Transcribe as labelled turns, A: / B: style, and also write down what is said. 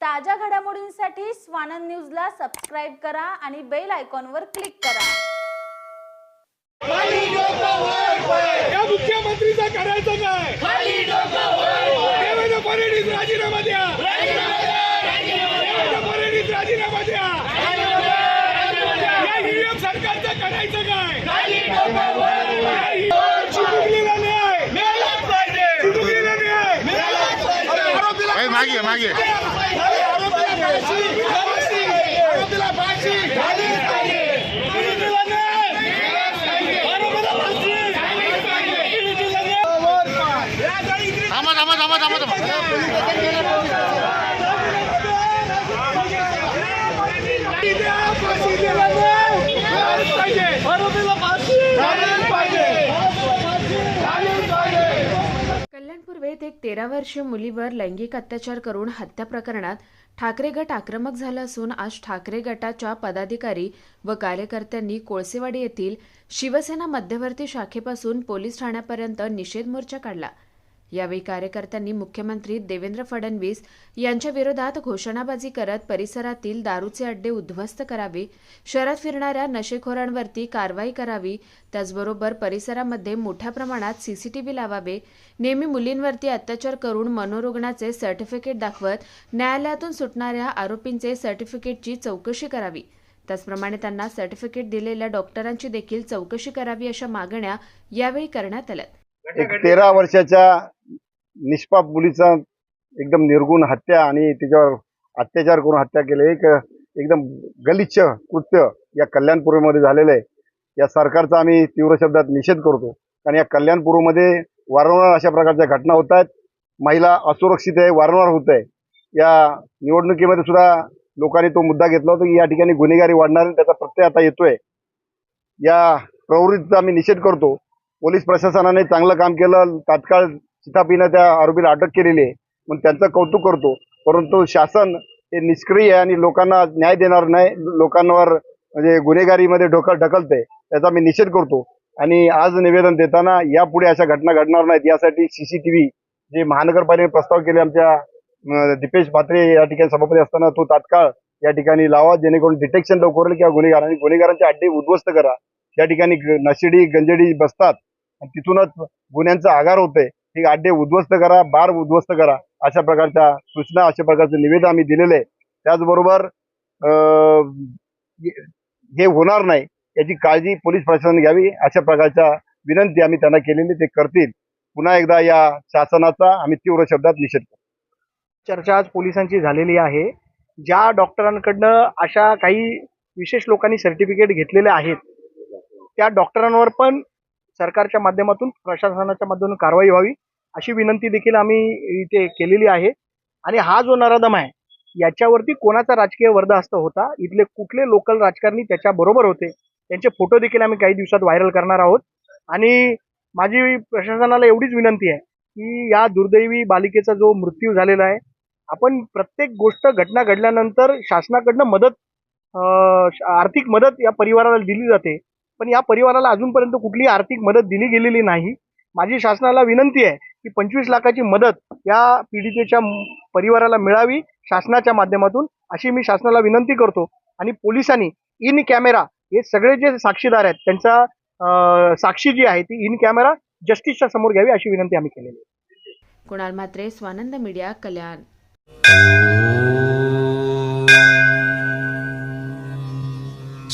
A: ताज्या घडामोडींसाठी स्वानंद न्यूजला सबस्क्राईब करा आणि बेल आयकॉनवर क्लिक करा.
B: या मुख्यमंत्रीचा करायचं काय? राजीनामा द्या. राजीनामा द्या या ईव्हीएम सरकारचं करायचं काय चिमुकलीला न्याय चिमुकलीला न्याय आरोपीला
C: ए, मागे मागे
B: आरोपीला फाशी आरोपीला फाशी आरोपीला न्याय आरोपीला फाशी आरोपीला न्याय या गाडी इकडे
C: थांबा थांबा थांबा थांबा थांबा
D: कल्याण एक तेरा वर्षीय मुलीवर लैंगिक अत्याचार करून हत्या प्रकरणात ठाकरे गट आक्रमक झाला असून आज ठाकरे गटाच्या पदाधिकारी व कार्यकर्त्यांनी कोळसेवाडी येथील शिवसेना मध्यवर्ती शाखेपासून पोलीस ठाण्यापर्यंत निषेध मोर्चा काढला. यावेळी कार्यकर्त्यांनी मुख्यमंत्री देवेंद्र फडणवीस यांच्या विरोधात घोषणाबाजी करत परिसरातील दारूचे अड्डे उद्ध्वस्त करावे शहरात फिरणाऱ्या नशेखोरांवरती कारवाई करावी त्याचबरोबर परिसरामध्ये मोठ्या प्रमाणात सीसीटीव्ही लावावे नेहमी मुलींवरती अत्याचार करून मनोरुग्णाचे सर्टिफिकेट दाखवत न्यायालयातून सुटणाऱ्या आरोपींचे सर्टिफिकेटची चौकशी करावी. त्याचप्रमाणे त्यांना सर्टिफिकेट दिलेल्या डॉक्टरांची देखील चौकशी करावी अशा मागण्या यावेळी करण्यात आल्या
E: तेरा वर्षाच्या निष्पाप मुलीचा एकदम निर्गुण हत्या आणि तिच्यावर अत्याचार करून हत्या केली. एक एकदम गलिच्छ कृत्य या कल्याणपूर्वमध्ये झालेलं आहे. या सरकारचा आम्ही तीव्र शब्दात निषेध करतो. कारण या कल्याणपूर्वमध्ये वारंवार अशा प्रकारच्या घटना होत आहेत. महिला असुरक्षित आहे वारंवार होत आहे. या निवडणुकीमध्ये सुद्धा लोकांनी तो मुद्दा घेतला होता की या ठिकाणी गुन्हेगारी वाढणार त्याचा प्रत्यय आता येतोय. या प्रवृत्तीचा आम्ही निषेध करतो. पोलीस प्रशासनाने चांगलं काम केलं. तात्काळ चितापीनं त्या आरोपीला अटक केलेली आहे. म्हणून त्यांचं कौतुक करतो. परंतु शासन हे निष्क्रिय आहे आणि लोकांना न्याय देणार नाही. लोकांवर म्हणजे गुन्हेगारीमध्ये ढोकल ढकलते त्याचा मी निषेध करतो. आणि आज निवेदन देताना यापुढे अशा घटना घडणार नाहीत. यासाठी सीसीटीव्ही जे महानगरपालिकेने प्रस्ताव केले आमच्या दीपेश पात्रे या ठिकाणी सभापती असताना तो तात्काळ या ठिकाणी लावा. जेणेकरून डिटेक्शन लवकर होईल किंवा गुन्हेगार आणि गुन्हेगारांचे अड्डे उद्ध्वस्त करा. या ठिकाणी ग- गंजडी बसतात. आणि तिथूनच गुन्ह्यांचा आगार होते हे अड्डे उद्ध्वस्त करा बार उद्ध्वस्त करा. अशा प्रकारच्या सूचना अशा प्रकारचे निवेदन आम्ही दिलेले आहे. त्याचबरोबर हे- हे होणार नाही याची काळजी पोलीस प्रशासनाने घ्यावी अशा प्रकारच्या विनंती आम्ही त्यांना केलेली ते करतील. पुन्हा एकदा या शासनाचा आम्ही तीव्र शब्दात निषेध करतो.
F: चर्चा आज पोलिसांची झालेली आहे. ज्या डॉक्टरांकडनं अशा काही विशेष लोकांनी सर्टिफिकेट घेतलेले आहेत त्या डॉक्टरांवर पण सरकारच्या माध्यमातून प्रशासनाच्या माध्यमातून कारवाई व्हावी अशी विनंती देखील आम्ही इथे केलेली आहे. आणि हा जो नराधम आहे याच्यावरती कोणाचा राजकीय वर्दास्त होता? इथले कुठले लोकल राजकारणी त्याच्याबरोबर होते? त्यांचे फोटो देखील आम्ही काही दिवसात व्हायरल करणार आहोत. आणि माझी प्रशासनाला एवढीच विनंती आहे की या दुर्दैवी बालिकेचा जो मृत्यू झालेला आहे आपण प्रत्येक गोष्ट घटना घडल्यानंतर शासनाकडनं मदत आर्थिक मदत या परिवाराला दिली जाते. पण या परिवाराला अजूनपर्यंत कुठलीही आर्थिक मदत दिली गेलेली नाही. माझी शासनाला विनंती आहे की पंचवीस लाखाची मदत या पीडितेच्या परिवाराला मिळावी शासनाच्या माध्यमातून अशी मी शासनाला विनंती करतो. आणि पोलिसांनी इन कॅमेरा हे सगळे जे साक्षीदार आहेत त्यांचा साक्षी जी आहे ती इन कॅमेरा जस्टिसच्या समोर घ्यावी अशी विनंती आम्ही केलेली आहे.
D: कुणाल म्हात्रे स्वानंद मीडिया कल्याण.